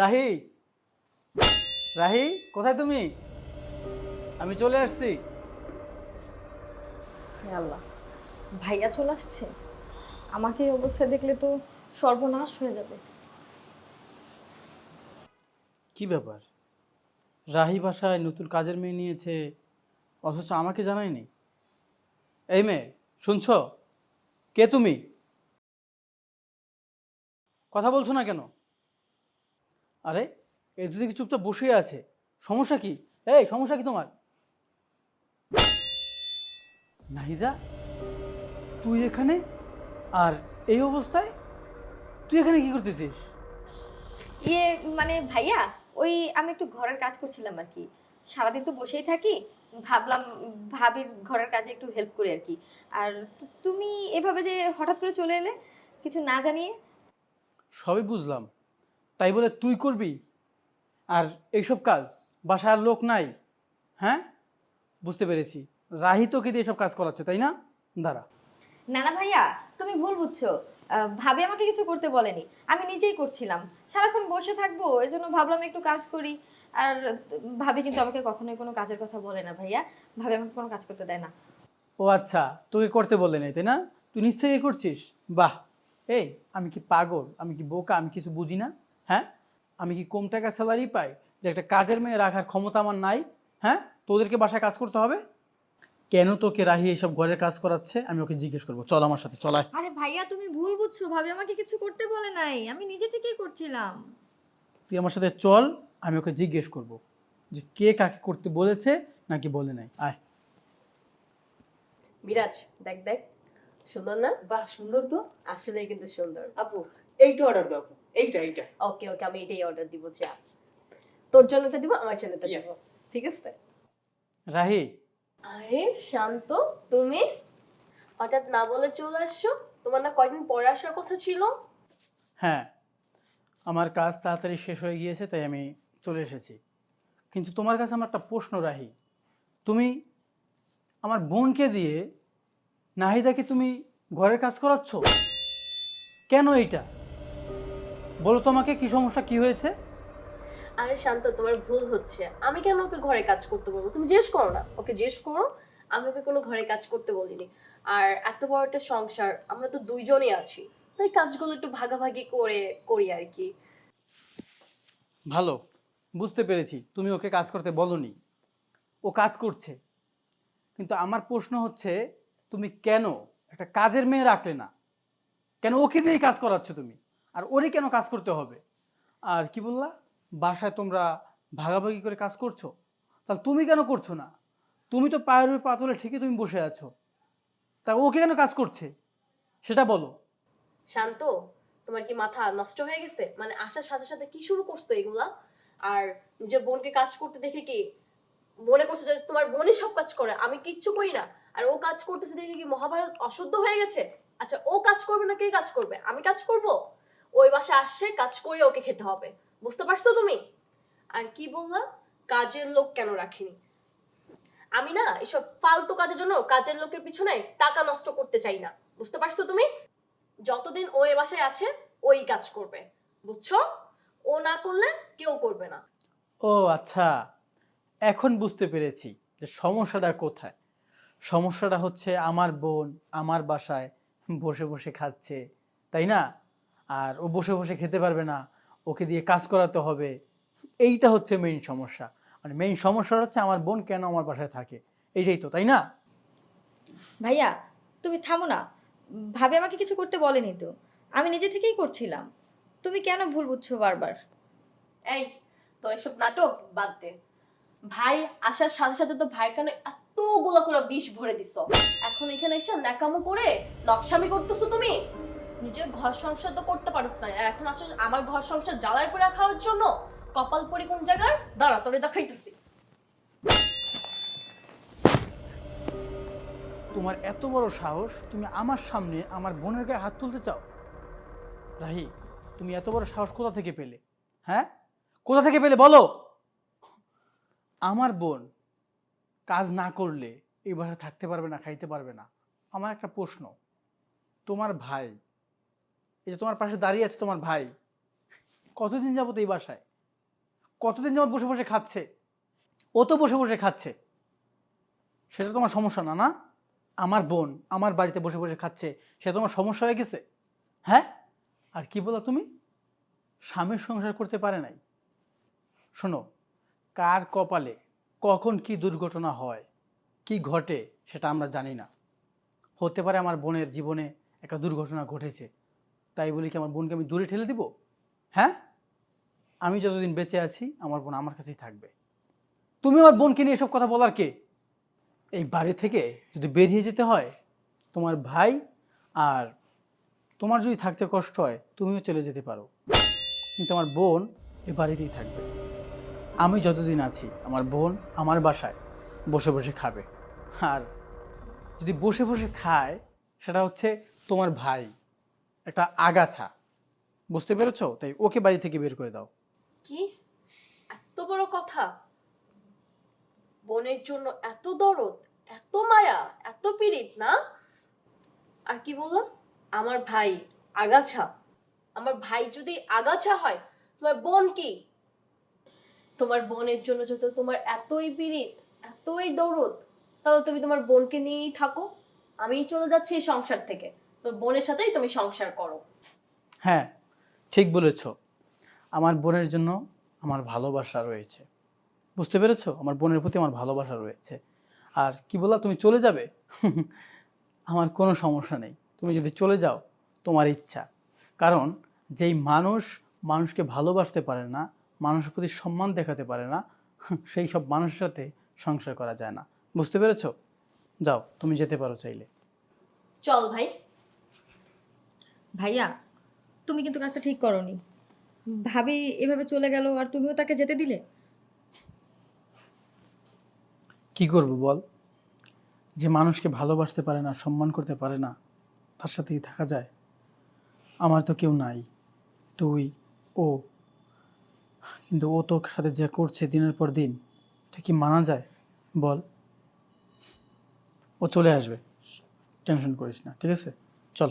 রাহি। রাহি কোথায় তুমি? আমি চলে আসছি। হে আল্লাহ ভাইয়া চলে আসছে? আমাকে এই অবস্থায় দেখলে তো সর্বনাশ হয়ে যাবে। কি ব্যাপার? রাহি বাসায় নতুন কাজের মেয়ে নিয়েছে অথচ আমাকে জানায়নি? এই মেয়ে শুনছ? কে তুমি? কথা বলছো না কেন? আরে এই দুদিকে চুপচাপ বসে আছে? সমস্যা কি? এই সমস্যা কি তোমার? নাহিদা তুই এখানে? আর এই অবস্থায়? তুই এখানে কি করতেছিস? ইয়ে মানে ভাইয়া ওই আমি একটু ঘরের কাজ করছিলাম আর কি। সারাদিন তো বসেই থাকি ভাবলাম ভাবির ঘরের কাজে একটু হেল্প করি আর কি। আর তুমি এভাবে যে হঠাৎ করে চলে এলে কিছু না জানিয়ে? সবই বুঝলাম। তাই বলে তুই করবি? আর এইসব কাজ বাসার লোক নাই হ্যাঁ? বুঝতে পেরেছি। রাহি তোকে দিয়ে এসব কাজ করাচ্ছে তাই না? দাঁড়া। না না ভাইয়া তুমি ভুল বুঝছ। আহ, ভাবি আমাকে কিছু করতে বলেনি। আমি নিজেই করছিলাম। সারাক্ষণ বসে থাকব এই জন্য ভাবলাম একটু কাজ করি। আর ভাবি কিন্তু আমাকে কখনোই কোনো কাজের কথা বলে না ভাইয়া। ভাবি আমাকে কোনো কাজ করতে দেয় না। ও আচ্ছা তোকে করতে বললে নাই তাই না? তুই নিশ্চয়ই করছিস? বাহ! এই আমি কি পাগল? আমি কি বোকা? আমি কিছু বুঝি না? হ্যাঁ? আমি কি কম টাকা স্যালারি পাই? যে একটা কাজের মেয়ে রাখার ক্ষমতা আমার নাই হ্যাঁ? তোদেরকে বাসায় কাজ করতে হবে? কেন তোকে রাহি এইসব ঘরের কাজ করাচ্ছে? আমি ওকে জিজ্ঞেস করব। চল আমার সাথে চলায় আরে ভাইয়া তুমি ভুল বুঝছ। ভাবি আমাকে কিছু করতে বলে নাই। আমি নিজে থেকেই করছিলাম। তুই আমার সাথে চল আমি ওকে জিজ্ঞেস করব। যে কে কাকে করতে বলেছে নাকি বলে নাই। আয়। বিরাজ দেখ দেখ। সুন্দর না? বাহ সুন্দর তো। আসলেই কিন্তু সুন্দর। আপু এইটা অর্ডার দাও। এইটা এইটা। ওকে ওকে আমি এটাই অর্ডার দিব যা। তোর জন্য এটা দিব আমার জন্য এটা দিব। ঠিক আছে? রাহি। আরে শান্ত তুমি হঠাৎ না বলে চলে আসছো? তোমার না কয়দিন পরে আসার কথা ছিল? হ্যাঁ আমার কাজ তাড়াতাড়ি শেষ হয়ে গিয়েছে তাই আমি চলে এসেছি। কিন্তু তোমার কাছে আমার একটা প্রশ্ন রাহি। তুমি আমার বোনকে দিয়ে নাহিদাকে তুমি ঘরের কাজ করাচ্ছ? কেন এইটা? বলো তোমাকে কি সমস্যা কি হয়েছে? আরে শান্ত তোমার ভুল হচ্ছে। আমি কেন ওকে ঘরে কাজ করতে বলব? তুমি জিজ্ঞেস করো না। ওকে জিজ্ঞেস করো আমি ওকে কোনো ঘরে কাজ করতে বলিনি। আর এত বড় একটা সংসার আমরা তো দুইজনই আছি। তাই কাজগুলো একটু ভাগাভাগি করে করি আর কি। ভালো বুঝতে পেরেছি। তুমি ওকে কাজ করতে বলনি। ও কাজ করছে। কিন্তু আমার প্রশ্ন হচ্ছে তুমি কেন? একটা কাজের মেয়ে রাখলে না। কেন ওকে দিয়েই কাজ করাচ্ছ তুমি? আর ওরই কেন কাজ করতে হবে? আর কি বললা? বাসায় তোমরা ভাগাভাগি করে কাজ করছ? তাহলে তুমি কেন করছ না? তুমি তো পায়ের উপর পা ঠিকই তুমি বসে আছো। তা ওকে কেন কাজ করছে? সেটা বলো। শান্ত, তোমার কি মাথা নষ্ট হয়ে গেছে? মানে আসার সাথে সাথে কি শুরু করছ এগুলা? আর নিজের বোনকে কাজ করতে দেখে কি মনে করছ যে তোমার বোনই সব কাজ করে? আমি কিচ্ছু করি না। আর ও কাজ করতেছে দেখে কি মহাভারত অশুদ্ধ হয়ে গেছে? আচ্ছা ও কাজ করবে না, কে কাজ করবে? আমি কাজ করব? ওই বাসা আসছে কাজ করে ওকে খেতে হবে। বুঝতে পারছ তুমি? আর কি বললাম? কাজের লোক কেন রাখিনি? আমি না এসব ফালতু কাজের জন্য কাজের লোকের পিছনে টাকা নষ্ট করতে চাই না। বুঝতে পারছ তুমি? যতদিন ও এ বাসায় আছে, ওই কাজ করবে। বুঝছ? ও না করলে কেউ করবে না। ও আচ্ছা এখন বুঝতে পেরেছি যে সমস্যাটা কোথায়। সমস্যাটা হচ্ছে আমার বোন আমার বাসায় বসে বসে খাচ্ছে, তাই না? আর ও বসে বসে খেতে পারবে না ওকে দিয়ে কাজ করাতে হবে। এইটা হচ্ছে মেইন সমস্যা। মানে মেইন সমস্যা হচ্ছে আমার বোন কেন আমার বাসায় থাকে? এইটাই তো তাই না? ভাইয়া তুমি থামো না। ভাবে আমাকে কিছু করতে বলেনি তো। আমি নিজে থেকেই করছিলাম। তুমি কেন ভুল বুঝছ বারবার? এই তো এসব নাটক বাদ দে। ভাই আসার সাথে সাথে তো ভাইয়ের কানে এতগুলো করে বিষ ভরে দিছ। এখন এখানে এসে ন্যাকামো করে নকশামি করতেছো তুমি? নিজের ঘর সংসার তো করতে পারছ না। এখন আসলে আমার ঘর সংসার জ্বালায় করে খাওয়ার জন্য কপাল পরি কোন জায়গায় দাঁড়া, তোরে দেখাইতেছি। তোমার এত বড় সাহস, তুমি আমার সামনে আমার বোনের গায়ে হাত তুলতে চাও? রাহি, তুমি এত বড় সাহস কোথা থেকে পেলে? হ্যাঁ? কোথা থেকে পেলে বলো? আমার বোন কাজ না করলে এই থাকতে পারবে না, খাইতে পারবে না। আমার একটা প্রশ্ন। তোমার ভাই এই যে তোমার পাশে দাঁড়িয়ে আছে তোমার ভাই, কতদিন যাবত এই বাসায়? কতদিন যাবত বসে বসে খাচ্ছে? ও তো বসে বসে খাচ্ছে। সেটা তোমার সমস্যা না না? আমার বোন আমার বাড়িতে বসে বসে খাচ্ছে, সেটা তোমার সমস্যা হয়ে গেছে? হ্যাঁ? আর কি বলো তুমি? স্বামীর সংসার করতে পারে নাই। শোনো, কার কপালে কখন কি দুর্ঘটনা হয়, কি ঘটে, সেটা আমরা জানি না। হতে পারে আমার বোনের জীবনে একটা দুর্ঘটনা ঘটেছে তাই বলি কি আমার বোনকে আমি দূরে ঠেলে দিব? হ্যাঁ? আমি যতদিন বেঁচে আছি, আমার বোন আমার কাছেই থাকবে। তুমি আমার বোনকে নিয়ে এসব কথা বলার কে? এই বাড়ি থেকে যদি বেরিয়ে যেতে হয়, তোমার ভাই আর তোমার যদি থাকতে কষ্ট হয়, তুমিও চলে যেতে পারো। কিন্তু আমার বোন এ বাড়িতেই থাকবে। আমি যতদিন আছি, আমার বোন আমার বাসায় বসে বসে খাবে। আর যদি বসে বসে খায়, সেটা হচ্ছে তোমার ভাই। একটা আগাছা। বুঝতে পেরেছ? তাই ওকে বাড়ি থেকে বের করে দাও। কি? এত বড় কথা? বোনের জন্য এত দরদ, এত মায়া, এত পীড়িত, না? আর কি বললাম? আমার ভাই আগাছা। আমার ভাই যদি আগাছা হয়, তোমার বোন কি? তোমার বোনের জন্য যত তোমার এতই পীড়িত, এতই দরদ তাহলে তুমি তোমার বোনকে নিয়েই থাকো। আমিই চলে যাচ্ছি এই সংসার থেকে। তোর বোনের সাথেই তুমি সংসার করো। হ্যাঁ ঠিক বলেছ। আমার বোনের জন্য আমার ভালোবাসা রয়েছে। বুঝতে পেরেছ? আমার বোনের প্রতি আমার ভালোবাসা রয়েছে। আর কি বললা তুমি চলে যাবে? আমার কোনো সমস্যা নেই। তুমি যদি চলে যাও তোমার ইচ্ছা। কারণ যেই মানুষ মানুষকে ভালোবাসতে পারে না মানুষের প্রতি সম্মান দেখাতে পারে না সেই সব মানুষের সাথে সংসার করা যায় না। বুঝতে পেরেছ? যাও তুমি যেতে পারো চাইলে। চল ভাই। ভাইয়া, তুমি কিন্তু কাজটা ঠিক করনি। ভাবি এভাবে চলে গেল আর তুমিও তাকে যেতে দিলে? কি করব বল? যে মানুষকে ভালোবাসতে পারে না, সম্মান করতে পারে না, তার সাথেই থাকা যায়। আমার তো কেউ নাই, তুই, ও। কিন্তু ও তোর সাথে যা করছে দিনের পর দিন, এটা কি মানা যায়? বল। ও চলে আসবে, টেনশন করিস না, ঠিক আছে? চল।